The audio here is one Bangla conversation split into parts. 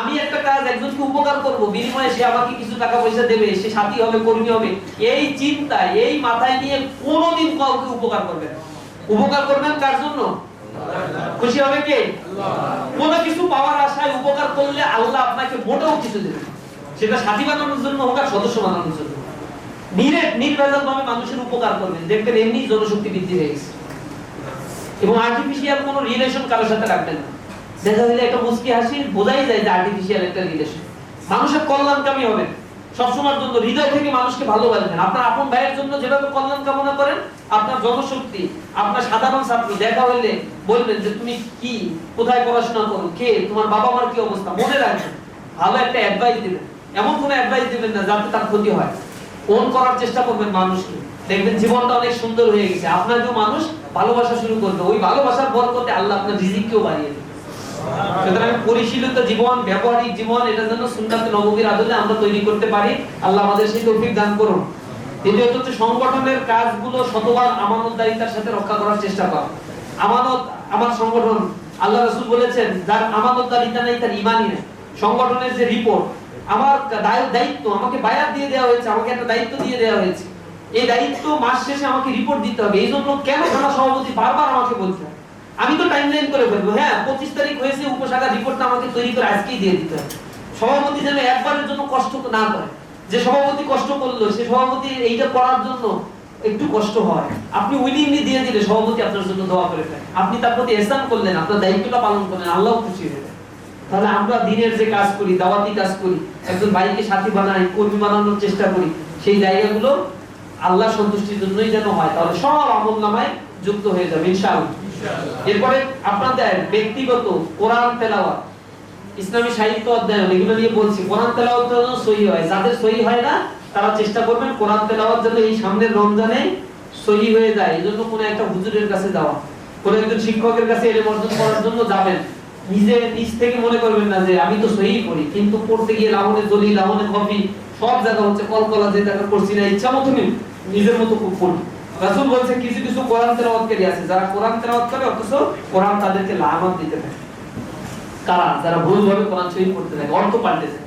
আমি একটা কাজ একজনকে উপকার করব, বিনিময়ে সে আমাকে কিছু টাকা পয়সা দেবে, সে সাথী হবে, কর্মী হবে, এই চিন্তা এই মাথায় নিয়ে কোনোদিন কাউকে উপকার করবেন। উপকার করবেন কার জন্য? খুশি হবে কে? কোনো কিছু পাওয়ার আশায় উপকার করলে আল্লাহ আপনাকে মোটেও কিছু দেবে সেটা সাথী বানানোর জন্য হোক আর সদস্য বানানোর জন্য নিরেট নির্ভেজাল ভাবে মানুষের উপকার করবেন। দেখবেন এমনি জনশক্তি বৃদ্ধি হয়ে গেছে। এবং আর্টিফিশিয়াল কোনো রিলেশন কারোর সাথে রাখবেন না। দেখা গেলে একটা মুস্কি হাসি, বোঝাই যায় যে আর্টিফিশিয়াল একটা রিলেশন মানুষের কল্যাণকামী হবেন। সবসময়ের জন্য হৃদয় থেকে মানুষকে ভালোবাসবেন। আপনার আপন ভাইয়ের জন্য যেভাবে কল্যাণ কামনা করেন, আপনার জনশক্তি, আপনার সাধারণ ছাত্র, দেখা হইলে বলবেন যে, তুমি কি? কোথায় পড়াশোনা করো? কে? তোমার বাবা মার কি অবস্থা? মনে রাখবেন। ভালো একটা অ্যাডভাইস দিবেন। এমন কোনো অ্যাডভাইস দিবেন না যাতে তার ক্ষতি হয়। কোন করার চেষ্টা করবেন মানুষকে। দেখবেন জীবনটা অনেক সুন্দর হয়ে গেছে। আপনার আপনাকেও মানুষ ভালোবাসা শুরু করবে, ওই ভালোবাসার বরকতে আল্লাহ আপনার রিজিককেও বাড়িয়ে দেবে। সুতরাং পরিশীলিত জীবন, ব্যবহারিক জীবন আদলে আমরা তৈরি করতে পারি। আল্লাহ আমাদের সেই তৌফিক দান করুন। দ্বিতীয়ত হচ্ছে সংগঠনের কাজগুলো সাথে রক্ষা করার চেষ্টা করা। আমানত আমার সংগঠন, আল্লাহ বলেছেন, যার নেই, তার সংগঠনের যে রিপোর্ট আমার দায়িত্ব আমাকে বায়াত দিয়ে দেওয়া হয়েছে, আমাকে একটা দায়িত্ব দিয়ে দেওয়া হয়েছে। এই দায়িত্ব মাস শেষে আমাকে রিপোর্ট দিতে হবে। এই জন্য কেন থানা সভাপতি বারবার আমাকে হবে আমি তো টাইমলাইন করে ফেলব হ্যাঁ পঁচিশ তারিখ হয়েছে, উপশাখা রিপোর্টটা আমাকে তৈরি করে আজকেই দিয়ে দিতে হবে। সভাপতি যেন একবারের জন্য কষ্ট না করে। যে সভাপতি কষ্ট করল, সে সভাপতি এইটা করার জন্য একটু কষ্ট হয়। আপনি উইলিংলি দিয়ে দিলে সভাপতি আপনার জন্য দোয়া করে ফেলেন আপনি তার প্রতি এহসান করলেন, আপনার দায়িত্বটা পালন করলেন আল্লাহ খুশি হয়ে তাহলে আমরা দিনের যে কাজ করি, দাওয়াতি কাজ করি, একজন ভাইকে সাথী বানাই, কর্মী বানানোর চেষ্টা করি, সেই জায়গাগুলো আল্লাহ সন্তুষ্টির জন্যই যেন হয়, তাহলে সব আমল নামায় যুক্ত হয়ে যাবে, ইনশাআল্লাহ। এরপরে আপনাদের ব্যক্তিগত কোরআন তেলাওয়াত। ইসলামী সাহিত্য অধ্যয়ন, এগুলো নিয়ে বলছি। কোরআন তেলাওয়াত যেন সহি হয়। যাদের সহি হয় না, তারা চেষ্টা করবেন কোরআন তেলাওয়াত যেন এই সামনের রমজানে সহি হয়ে যায়। এই জন্য কোনো একটা হুজুরের কাছে যাওয়া। কোনো একজন শিক্ষকের কাছে এলে অর্জন করার জন্য যাবেন। নিজে নিজ থেকে মনে করবেন না যে, আমি তো সহি করি কিন্তু পড়তে গিয়ে লাহনে জলি লাহনে কফি, সব জায়গা হচ্ছে কলকলা, যে জায়গা করছি না, ইচ্ছা মতো নিজের মতো খুব পড়ি। রাসূল বলছে, কিছু কিছু কোরআন তেলাওয়াতকারী আছে। যারা কোরআন তেলাওয়াত করে, অথচ কোরআন তাদেরকে লাহামত দিতে থাকে। কারা? যারা ভুলভাবে কোরআন শরীফ পড়তে থাকে, অর্থ পাল্টে যায়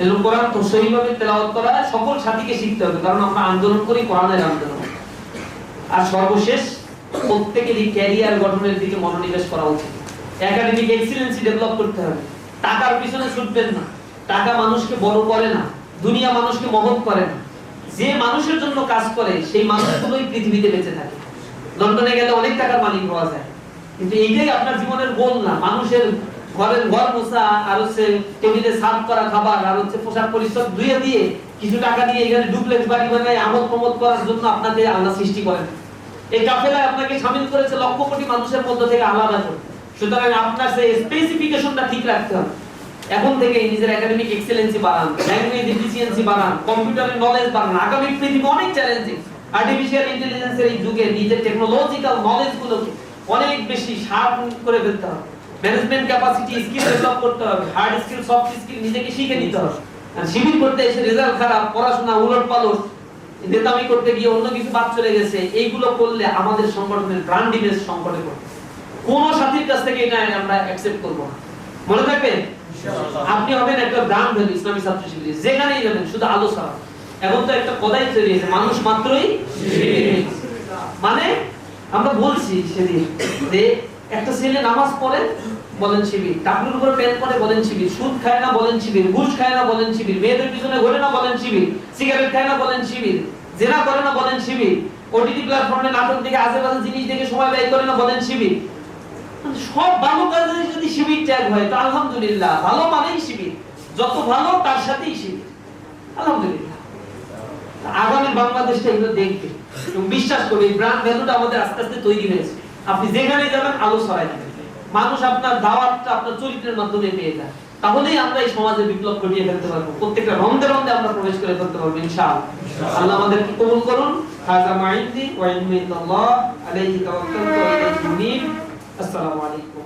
এজন্য কোরআন তো সহিভাবে তেলাওয়াত করা সকল সাথীকে শিখতে হবে, কারণ আমরা আন্দোলন করি, কোরআনের আন্দোলন। আর সর্বশেষ, প্রত্যেকেরই ক্যারিয়ার গঠনের দিকে মনোনিবেশ করা উচিত। একাডেমিক এক্সিলেন্সি ডেভেলপ করতে হবে। টাকার পিছনে ছুটবেন না। টাকা মানুষকে বড় করে না। দুনিয়া মানুষকে মহৎ করে না। যে মানুষের জন্য কাজ করে, সেই মানুষগুলোই পৃথিবীতে বেঁচে থাকে। লন্ডনে গেলে অনেক টাকার মালিক হওয়া যায়। কিন্তু এইটাই আপনার জীবনের গোল না। মানুষের ঘরের ঘর মোছা, আর হচ্ছে টেবিলে সার্ভ করা খাবার, আর হচ্ছে পোশাক পরিচ্ছদ ধুয়ে দিয়ে কিছু টাকা দিয়ে এখানে ডুপ্লেক্স বাড়ি বানায় আমোদ প্রমোদ করার জন্য আপনাকে আল্লাহ সৃষ্টি করেন। এই কাফেলায় আপনাকে সামিল করেছে লক্ষ কোটি মানুষের মধ্য থেকে আলাদা সুতরাং আপনার সেই স্পেসিফিকেশনটা ঠিক রাখতে হবে। এখন থেকে নিজের একাডেমিক এক্সেলেন্সি বাড়ান ল্যাঙ্গুয়েজ এফিসিয়েন্সি বাড়ান কম্পিউটারের নলেজ বাড়ান। আগামী পৃথিবী অনেক চ্যালেঞ্জিং আর্টিফিশিয়াল ইন্টেলিজেন্সের এই যুগে নিজের টেকনোলজিক্যাল নলেজ গুলোকে অনেক বেশি শার্প করে ফেলতে হবে। ম্যানেজমেন্ট ক্যাপাসিটি স্কিল ডেভেলপ করতে হবে। হার্ড স্কিল সফট স্কিল নিজেকে শিখে নিতে হবে। আর শিবির করতে এসে রেজাল্ট খারাপ, পড়াশোনা উলট পালট, নেতামি করতে গিয়ে অন্য কিছু বাদ চলে গেছে, এইগুলো করলে আমাদের সংগঠনের ব্র্যান্ড সংকটে পড়বে। কোন সাথীর কাছ থেকে এটা আমরা অ্যাকসেপ্ট করব না। মনে থাকবে? আপনি হবেন একটা ব্র্যান্ড ভ্যালু ইসলামী ছাত্র শিবির। যেখানেই যাবেন, শুধু আলো ছাড়া। এখন তো একটা কথাই হয়েছে মানুষ মাত্রই মানে আমরা বলছি সেদিন যে একটা ছেলে নামাজ পড়ে, বলেন শিবির। টাকলুর উপরে প্যান্ট পরে বলেন শিবির। সুদ খায় না, বলেন শিবির। ঘুষ খায় না, বলেন শিবির। মেয়েদের পিছনে ঘোরে না, বলেন শিবির। সিগারেট খায় না, বলেন শিবির। জেনা করে না, বলেন শিবির। ওটিটি প্ল্যাটফর্মে নাটক দেখে আশেপাশে জিনিস দেখে সময় ব্যয় করে না, বলেন শিবির। সব ভালো কাজে যদি শিবির ত্যাগ হয়, তো আলহামদুলিল্লাহ, ভালো মানেই শিবির। যত ভালো, তার সাথেই শিবির। আলহামদুলিল্লাহ। আগামী বাংলাদেশটা এগুলো দেখবে। এবং বিশ্বাস করবে, এই ব্র্যান্ড ভ্যালুটা আমাদের আস্তে আস্তে তৈরি হয়েছে। আপনি যেখানে যাবেন, আলো ছড়াই মানুষ আপনার দাওয়াতটা, আপনার চরিত্রের মাধ্যমে পেয়ে যায়। তাহলেই আমরা এই সমাজে বিপ্লব ঘটিয়ে ফেলতে পারব। প্রত্যেকটা রন্ধে রন্ধে আমরা প্রবেশ করে ফেলতে পারব, ইনশাআল্লাহ। আল্লাহ আমাদেরকে কবুল করুন। হাযা মাইন্দি ওয়া ইন্নি ইল্লাল্লাহ আলাইহি তাওয়াক্কালতু ওয়া ইলাইহি উনীব। আসসালামু আলাইকুম।